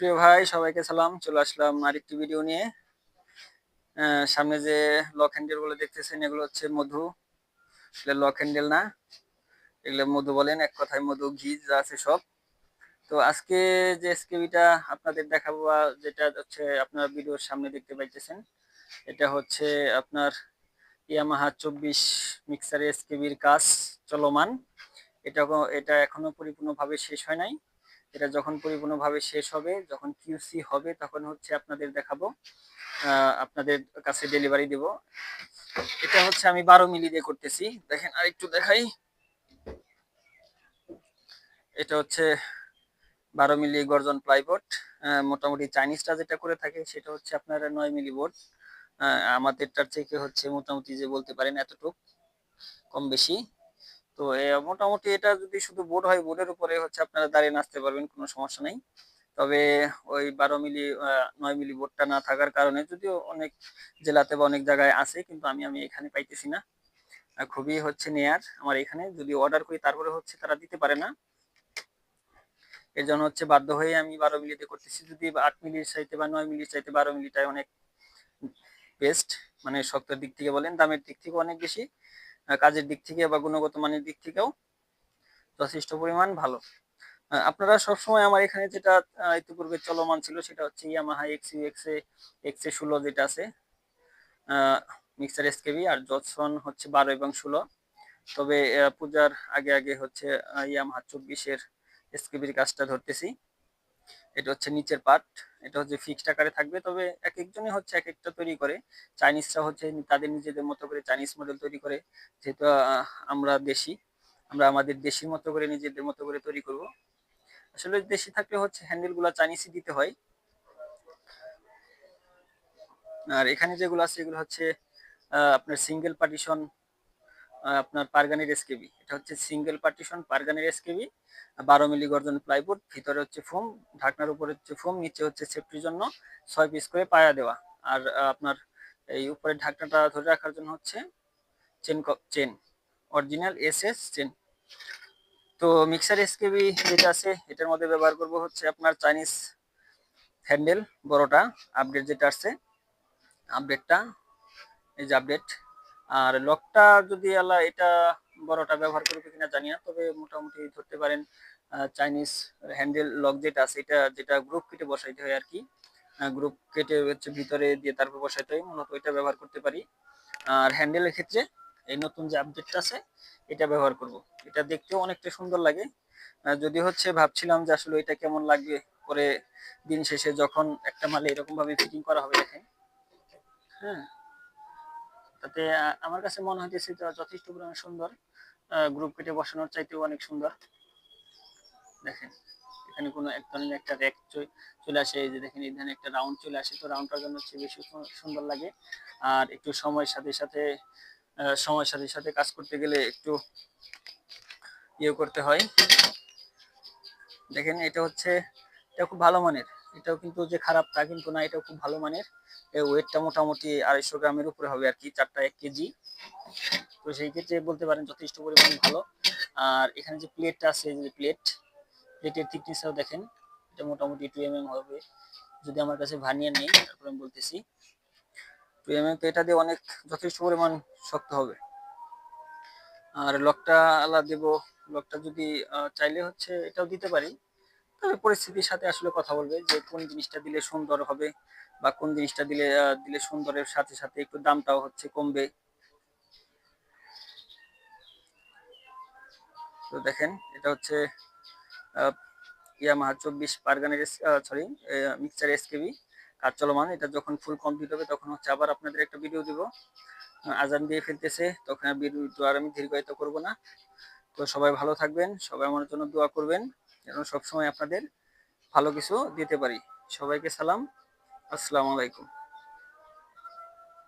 প্রিয় ভাই, সবাইকে সালাম। চলে আসলাম আরেকটি ভিডিও নিয়ে। সামনে যে লক হ্যান্ডেলগুলো দেখতেছেন, এগুলো হচ্ছে মধু। এগুলো লক হ্যান্ডেল না। এগুলো মধু বলেন, এক কথায় মধু, ঘি, যা আছে সব। তো আজকে যে এসকেবিটা আপনাদের দেখাবো যেটা হচ্ছে আপনার ভিডিওর সামনে দেখতে পাইতেছেন, এটা হচ্ছে আপনার ইয়ামাহা চব্বিশ মিক্সার এসকেবির কাজ চলমান। এটা এটা এখনও পরিপূর্ণভাবে শেষ হয় নাই। এটা যখন পরিপূর্ণভাবে শেষ হবে, যখন কিউসি হবে, তখন হচ্ছে আপনাদের দেখাবো। আপনাদের কাছে ডেলিভারি দেব। এটা হচ্ছে আমি বারো মিলি দিয়ে করতেছি। দেখেন, আরেকটু দেখাই। এটা হচ্ছে বারো মিলি গর্জন প্লাইবোর্ড মোটামুটি চাইনিজটা যেটা করে থাকে, সেটা হচ্ছে আপনারা নয় মিলি বোর্ড। আমাদেরটার থেকে হচ্ছে মোটামুটি যে বলতে পারেন এতটুক, কম বেশি। তো মোটামুটি এটা যদি শুধু বোর্ড হয়, বোর্ডের উপরে হচ্ছে আপনারা দাঁড়িয়ে নাচতে পারবেন, কোনো সমস্যা নেই। তবে ওই বারো মিলি নয় মিলি বোর্ডটা না থাকার কারণে যদিও অনেক জেলাতে বা অনেক জায়গায় আছে, কিন্তু আমি আমি এখানে পাইতেছি না। খুবই হচ্ছে নেয়ার আমার এখানে। যদি অর্ডার করি, তারপরে হচ্ছে তারা দিতে পারে না। এর জন্য হচ্ছে বাধ্য হয়ে আমি বারো মিলিতে করতেছি। যদি আট মিলির চাইতে বা নয় মিলির চাইতে বারো মিলিটাই অনেক বেস্ট মানে শক্তের দিক থেকে বলেন, দামের দিক থেকে অনেক বেশি। কাজের দিক থেকে বা গুণগত মানের দিক থেকেও যথেষ্ট পরিমাণ ভালো। আপনারা সবসময় আমার এখানে যেটা ইতিপূর্বে চলমান ছিল সেটা হচ্ছে Yamaha X U X A X A ষোলো যেটা আছে মিক্সার এসকেবি আর জটসন হচ্ছে বারো এবং ষোলো। তবে পূজার আগে আগে হচ্ছে ইয়ামাহা চব্বিশের এসকেবির কাজটা ধরতেছি। এটা হচ্ছে নিচের পার্ট এটা হচ্ছে ফিক্সড আকারে থাকবে, তবে এক একজনই হচ্ছে এক একটা তৈরি করে। চাইনিজরা হচ্ছে তাদের নিজেদের মতো করে চাইনিজ মডেল তৈরি করে, যেহেতু আমরা দেশি, আমরা আমাদের দেশির মতো করে নিজেদের মতো করে তৈরি করব। আসলে দেশি থাকলে হচ্ছে হ্যান্ডেলগুলা চাইনিজই দিতে হয়। আর এখানে যেগুলো আছে, এগুলো হচ্ছে আপনার সিঙ্গেল পার্টিশন আপনার পারগানের এসকেবি এটা হচ্ছে সিঙ্গেল পার্টিশন পারগানের এসকেবি বারো মিলি গর্জন প্লাইবোর্ড ভিতরে হচ্ছে ফোম ঢাকনার উপরে হচ্ছে ফোম নিচে হচ্ছে সেফটির জন্য ছয় পিস করে পায়া দেওয়া। আর আপনার এই উপরে ঢাকনাটা ধরে রাখার জন্য হচ্ছে chain chain original S S chain তো মিক্সার এসকেবি যেটা আছে, এটার মধ্যে ব্যবহার করব হচ্ছে আপনার চাইনিজ হ্যান্ডেল বড়টা আপডেট যেটা আসছে আপডেটটা এই যে আপডেট আর লকটা যদি আল্লাহ এটা বড়টা ব্যবহার করবে কিনা জানি না, তবে মোটামুটি ধরতে পারেন চাইনিজ হ্যান্ডেল লক যেটা আছে, এটা যেটা গ্রুপ কেটে বসাইতে হয় আর কি গ্রুপ কেটে হচ্ছে ভিতরে দিয়ে তারপর বসাইতে হয়, মূলত এটা ব্যবহার করতে পারি। আর হ্যান্ডেলের ক্ষেত্রে এই নতুন যে আপডেটটা আছে, এটা ব্যবহার করব। এটা দেখতেও অনেকটা সুন্দর লাগে। যদি হচ্ছে ভাবছিলাম যে আসলে এটা কেমন লাগবে পরে দিন শেষে, যখন একটা মালে এরকম ভাবে ফিটিং করা হবে দেখেন। হ্যাঁ। তাতে আমার কাছে মনে হইতেছে যথেষ্ট পরিমাণে সুন্দর। গ্রুপ কেটে বসানোর চাইতেও অনেক সুন্দর। দেখেন, এখানে কোনো এক ধরনের একটা র্যাক চলে আসে। এই যে দেখেন এখানে একটা রাউন্ড চলে আসে। তো রাউন্ডটার জন্য হচ্ছে বেশি সুন্দর লাগে। আর একটু সময়ের সাথে সাথে সময়ের সাথে সাথে কাজ করতে গেলে একটু ইয়ে করতে হয়। দেখেন, এটা হচ্ছে, এটা খুব ভালো মানের। এটাও কিন্তু যে খারাপ তা কিন্তু না, এটাও খুব ভালো মানের। ওয়েটটা মোটামুটি আড়াইশো গ্রামের উপরে হবে আর কি, চারটা এক কেজি। তো সেই ক্ষেত্রে বলতে পারেন যথেষ্ট পরিমাণ ভালো। আর এখানে যে প্লেটটা আছে যে প্লেট প্লেটের থিকনেসটাও দেখেন, এটা মোটামুটি টু এম হবে। যদি আমার কাছে ভানিয়ে নেই, তারপরে আমি বলতেছি। টু এম তো এটা দিয়ে অনেক যথেষ্ট পরিমাণ শক্ত হবে। আর লকটা আলাদা দেব লকটা যদি চাইলে হচ্ছে এটাও দিতে পারি। পরিস্থিতির সাথে আসলে কথা বলবে যে কোন জিনিসটা দিলে সুন্দর হবে বা কোন জিনিসটা দিলে দিলে সুন্দরের সাথে সাথে একটু দামটাও হচ্ছে কমবে। তো দেখেন, এটা হচ্ছে ইয়ামাহা চব্বিশ পারগানের সরি মিক্সার এসকেবি কাজ চলমান। এটা যখন ফুল কমপ্লিট হবে, তখন হচ্ছে আবার আপনাদের একটা ভিডিও দিব। আজান দিয়ে ফেলতেছে, তখন ভিডিও আর আমি দীর্ঘায়িত করব না। তো সবাই ভালো থাকবেন, সবাই আমার জন্য দোয়া করবেন, যেন সবসময় আপনাদের ভালো কিছু দিতে পারি। সবাইকে সালাম, আসসালামু আলাইকুম।